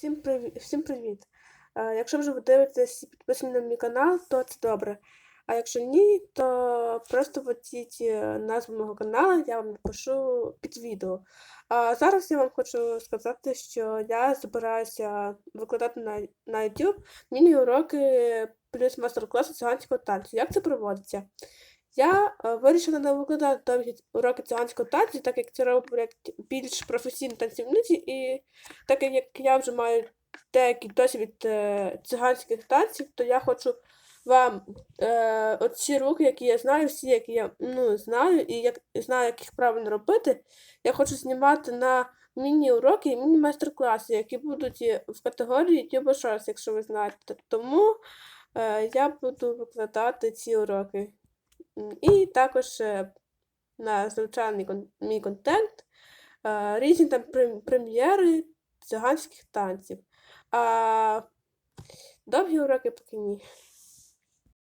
Всім привіт! Всім привіт! Е, Якщо вже ви дивитесь і підписані на мій канал, то це добре. А якщо ні, то просто введіть е, назву мого каналу, я вам напишу під відео. А зараз я вам хочу сказати, що я збираюся викладати на, на YouTube міні-уроки плюс мастер-класи циганського танцю. Як це проводиться? Я е, вирішила не викладати довгі уроки циганського танцю, так як це роблять більш професійні танцівниці, і так як я вже маю деякий досвід е, циганських танців, то я хочу вам е, оці рухи, які я знаю, всі, які я ну, знаю, і як знаю, як їх правильно робити, я хочу знімати на міні-уроки і міні-майстер-класи, які будуть в категорії YouTube Shorts, якщо ви знаєте. Тому е, я буду викладати ці уроки. І також е, на звичайний мій контент е, різні там прем'єри циганських танців. А довгі уроки поки ні.